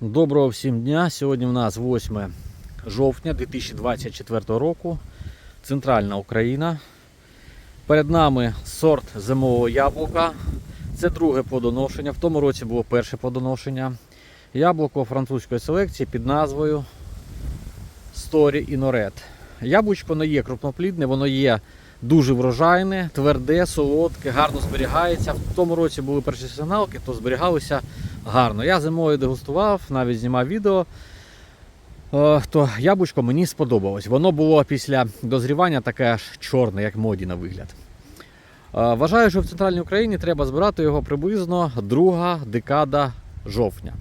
Доброго всім дня. Сьогодні у нас 8 жовтня 2024 року. Центральна Україна. Перед нами сорт зимового яблука. Це друге плодоношення. В тому році було перше плодоношення. Яблуко французької селекції під назвою Story Inoret. Яблучко не є крупноплідне, воно є дуже врожайне, тверде, солодке, гарно зберігається. В тому році були перші сигналки, то зберігалися гарно. Я зимою дегустував, навіть знімав відео. Е, То яблучко мені сподобалось. Воно було після дозрівання таке аж чорне, як моді на вигляд. Е, Вважаю, що в центральній Україні треба збирати його приблизно друга декада жовтня.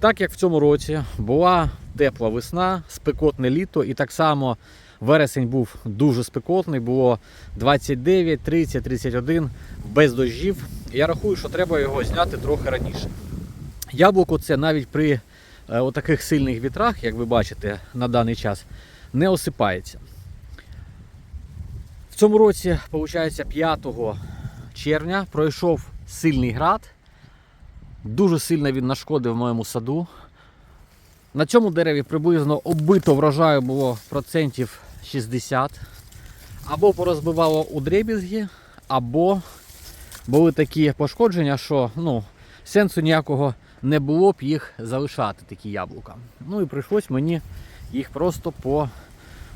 Так як в цьому році була тепла весна, спекотне літо, і так само вересень був дуже спекотний, було 29, 30, 31 без дощів. Я рахую, що треба його зняти трохи раніше. Яблуко це навіть при е, отаких сильних вітрах, як ви бачите на даний час, не осипається. В цьому році, виходить, 5 червня пройшов сильний град. Дуже сильно він нашкодив моєму саду. На цьому дереві приблизно оббито врожаю було процентів 60. Або порозбивало у дребізги, або були такі пошкодження, що ну, сенсу ніякого не було б їх залишати, такі яблука. Ну і прийшлось мені їх просто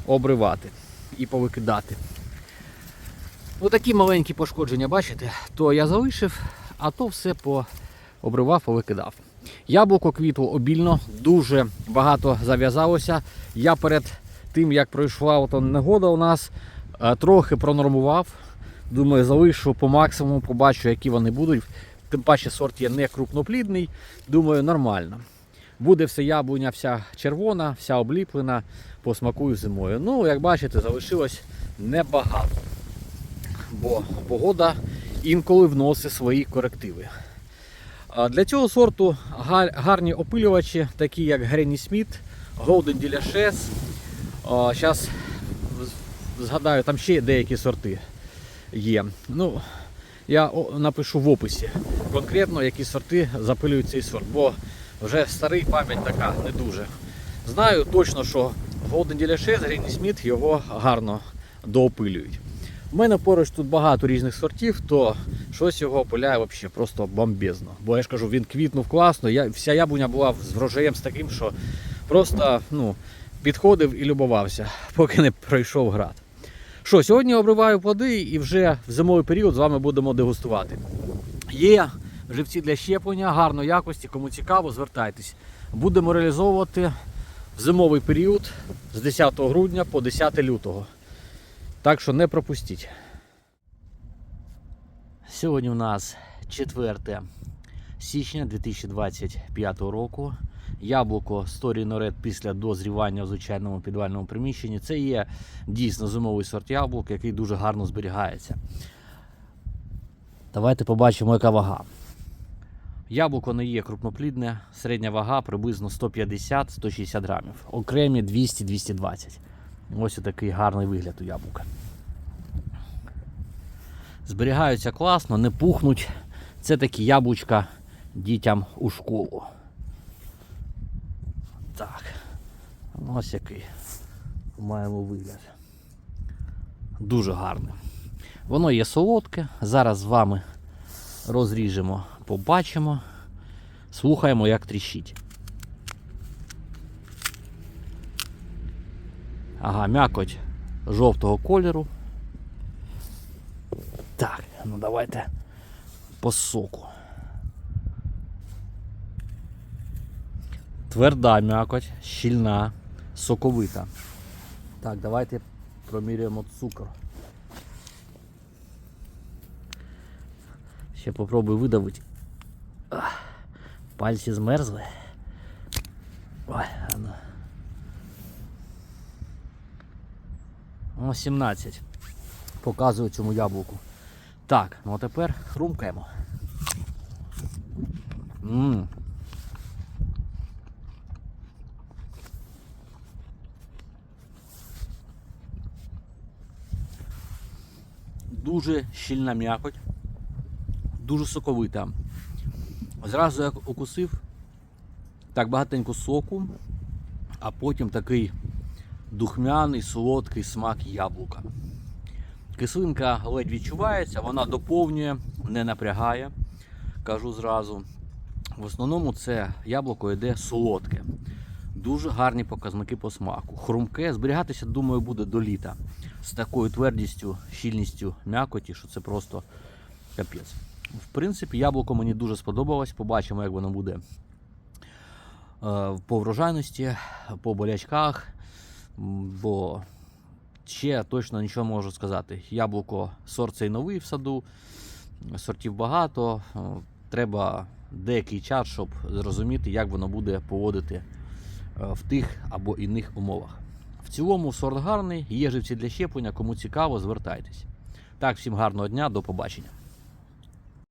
пообривати і повикидати. Ну такі маленькі пошкодження, бачите, то я залишив, а то все пообривав, повикидав. Яблуко квітло обільно, дуже багато зав'язалося. Я перед тим, як пройшла ото негода у нас, е, трохи пронормував. Думаю, залишу по максимуму, побачу, які вони будуть. Тим паче сорт є не крупноплідний. Думаю, нормально. Буде все яблуня, вся червона, вся обліплена, посмакую зимою. Ну, як бачите, залишилось небагато. Бо погода інколи вносить свої корективи. Для цього сорту гарні опилювачі, такі як Гренні Сміт, Golden Delicious. Зараз згадаю, там ще деякі сорти є. Ну, я напишу в описі конкретно, які сорти запилюють цей сорт, бо вже старий пам'ять така не дуже. Знаю точно, що Golden Delicious, Гренні Сміт його гарно доопилюють. У мене поруч тут багато різних сортів, то щось його опиляє взагалі просто бомбезно. Бо я ж кажу, він квітнув класно. Я, вся яблуня була з врожаєм з таким, що просто ну, підходив і любувався, поки не пройшов град. Що, сьогодні обриваю плоди і вже в зимовий період з вами будемо дегустувати. Є живці для щеплення, гарної якості, кому цікаво, звертайтесь. Будемо реалізовувати в зимовий період з 10 грудня по 10 лютого. Так що не пропустіть. Сьогодні у нас 4 січня 2025 року. Яблуко Story Nored після дозрівання в звичайному підвальному приміщенні. Це є дійсно зимовий сорт яблук, який дуже гарно зберігається. Давайте побачимо, яка вага. Яблуко не є крупноплідне, середня вага приблизно 150-160 грамів. Окремі 200-220. Ось такий гарний вигляд у яблука. Зберігаються класно, не пухнуть. Це такі яблучка дітям у школу. Так. Ось який маємо вигляд. Дуже гарний. Воно є солодке. Зараз з вами розріжемо, побачимо, слухаємо, як тріщить. Ага, м'якоть жовтого кольору. Так, ну давайте по соку. Тверда м'якоть, щільна, соковита. Так, давайте проміряємо цукор. Ще попробую видавити. Пальці змерзли. Ой, а ну. О, 17. Показую цьому яблуку. Так, ну а тепер хрумкаємо. Ммм. Дуже щільна м'якоть, дуже соковита. Зразу як укусив, Так, багатенько соку, а потім такий духмяний, солодкий смак яблука. Кислинка ледь відчувається, вона доповнює, не напрягає, кажу зразу. В основному це яблуко йде солодке. Дуже гарні показники по смаку. Хрумке, зберігатися, думаю, буде до літа. З такою твердістю, щільністю м'якоті, що це просто капець. В принципі, яблуко мені дуже сподобалось. Побачимо, як воно буде е, по врожайності, по болячках. Бо ще точно нічого можу сказати. Яблуко сорт цей новий в саду, сортів багато. е, Треба деякий час, щоб зрозуміти, як воно буде поводити е, в тих або іних умовах. В цілому сорт гарний, є живці для щеплення. Кому цікаво, звертайтесь. Так, всім гарного дня, до побачення.